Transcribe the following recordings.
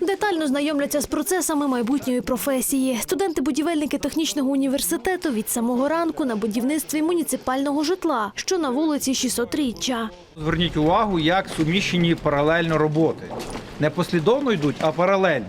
Детально знайомляться з процесами майбутньої професії. Студенти-будівельники технічного університету від самого ранку на будівництві муніципального житла, що на вулиці 600-річчя. Зверніть увагу, як суміщені паралельно роботи. Не послідовно йдуть, а паралельно.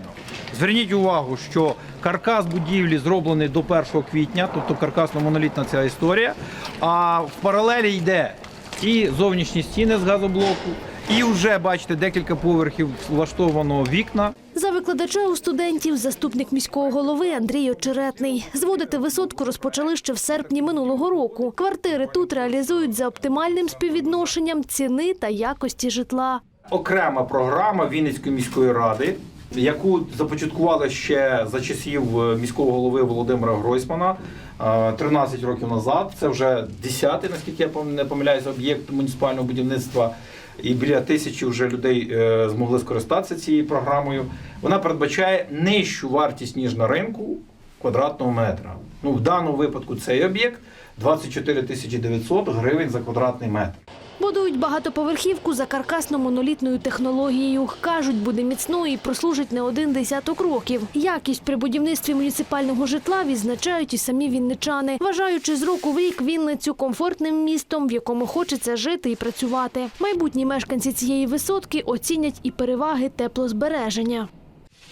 Зверніть увагу, що каркас будівлі зроблений до 1 квітня, тобто каркасно-монолітна ця історія. А в паралелі йде і зовнішні стіни з газоблоку, і вже бачите декілька поверхів влаштовано вікна. За викладача у студентів заступник міського голови Андрій Очеретний. Зводити висотку розпочали ще в серпні минулого року. Квартири тут реалізують за оптимальним співвідношенням ціни та якості житла. окрема програма Вінницької міської ради, яку започаткували ще за часів е, міського голови Володимира Гройсмана е, 13 років назад. Це вже 10-й, наскільки я не помиляюся, об'єкт муніципального будівництва. І біля тисячі вже людей е, змогли скористатися цією програмою. Вона передбачає нижчу вартість ніж на ринку квадратного метра. Ну в даному випадку цей об'єкт 24 тисячі 900 гривень за квадратний метр. Будують багатоповерхівку за каркасно-монолітною технологією. Кажуть, буде міцною і прослужить не один десяток років. Якість при будівництві муніципального житла відзначають і самі вінничани, вважаючи з року в рік Вінницю комфортним містом, в якому хочеться жити і працювати. Майбутні мешканці цієї висотки оцінять і переваги теплозбереження.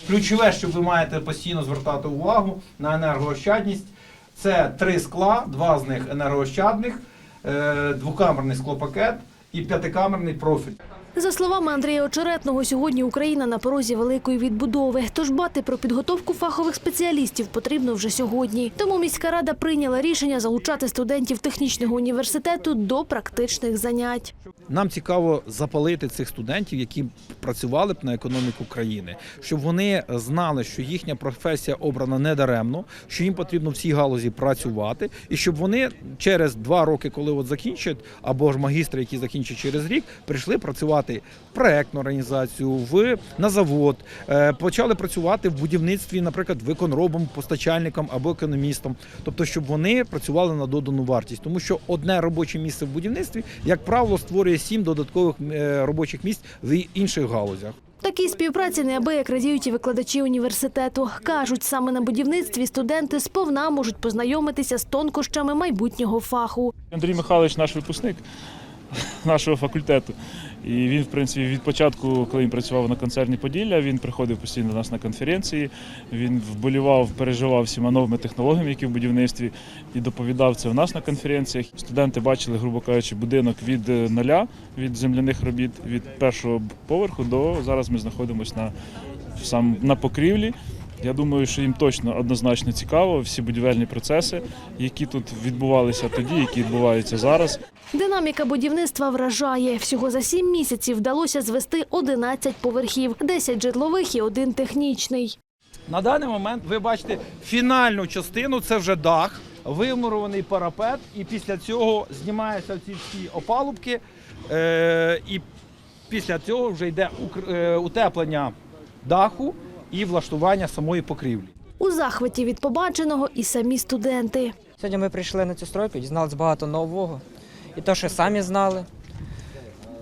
Ключове, що ви маєте постійно звертати увагу на енергоощадність. Це три скла, два з них енергоощадних, е, двокамерний склопакет і п'ятикамерний профіль. За словами Андрія Очеретного, сьогодні Україна на порозі великої відбудови. Тож дбати про підготовку фахових спеціалістів потрібно вже сьогодні. Тому міська рада прийняла рішення залучати студентів технічного університету до практичних занять. Нам цікаво запалити цих студентів, які працювали б на економіку країни, щоб вони знали, що їхня професія обрана не даремно, що їм потрібно в цій галузі працювати, і щоб вони через два роки, коли от закінчать, або ж магістри, які закінчать через рік, прийшли працювати в проектну організацію, в на завод, е, почали працювати в будівництві, наприклад, виконробом, постачальником або економістом. Тобто, щоб вони працювали на додану вартість, тому що одне робоче місце в будівництві, як правило, створює сім додаткових е, робочих місць в інших галузях. Такій співпраці неабияк радіють і викладачі університету. Кажуть, саме на будівництві студенти сповна можуть познайомитися з тонкощами майбутнього фаху. Андрій Михайлович наш випускник нашого факультету. І він, в принципі, від початку, коли він працював на концерні Поділля, він приходив постійно до нас на конференції. Він вболівав, переживав всіма новими технологіями, які в будівництві, і доповідав це у нас на конференціях. Студенти бачили, грубо кажучи, будинок від е, нуля, від земляних робіт, від першого поверху до зараз ми знаходимося на, сам, на покрівлі. Я думаю, що їм точно однозначно цікаво всі будівельні процеси, які тут відбувалися тоді, які відбуваються зараз. Динаміка будівництва вражає. Всього за сім місяців вдалося звести 11 поверхів, 10 житлових і один технічний. На даний момент ви бачите фінальну частину, це вже дах, вимурований парапет, і після цього знімаються ці всі опалубки, е, і після цього вже йде укр- е, утеплення даху і влаштування самої покрівлі. У захваті від побаченого і самі студенти. Сьогодні ми прийшли на цю стройку, дізналися багато нового. І те, що самі знали,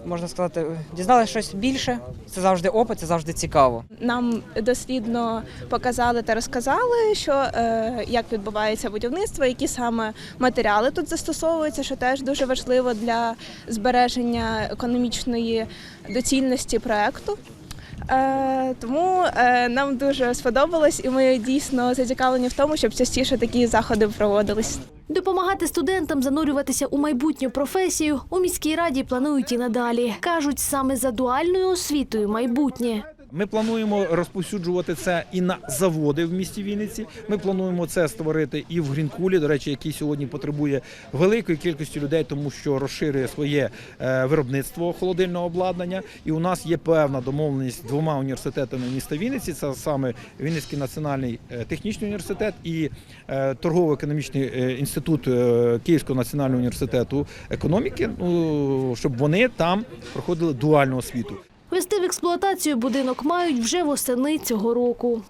можна сказати, дізналися щось більше. Це завжди опит, це завжди цікаво. Нам дослідно показали та розказали, що е, як відбувається будівництво, які саме матеріали тут застосовуються, що теж дуже важливо для збереження економічної доцільності проекту. Е, тому е, нам дуже сподобалось, і ми дійсно зацікавлені в тому, щоб частіше такі заходи проводились. Допомагати студентам занурюватися у майбутню професію у міській раді планують і надалі. Кажуть, саме за дуальною освітою майбутнє. Ми плануємо розповсюджувати це і на заводи в місті Вінниці. Ми плануємо це створити і в Грінкулі, до речі, який сьогодні потребує великої кількості людей, тому що розширює своє е, виробництво холодильного обладнання. І у нас є певна домовленість двома університетами міста Вінниці. Це саме Вінницький національний е, технічний університет і е, торгово-економічний інститут Київського національного університету економіки. Ну щоб вони там проходили дуальну освіту. Вести в експлуатацію будинок мають вже восени цього року.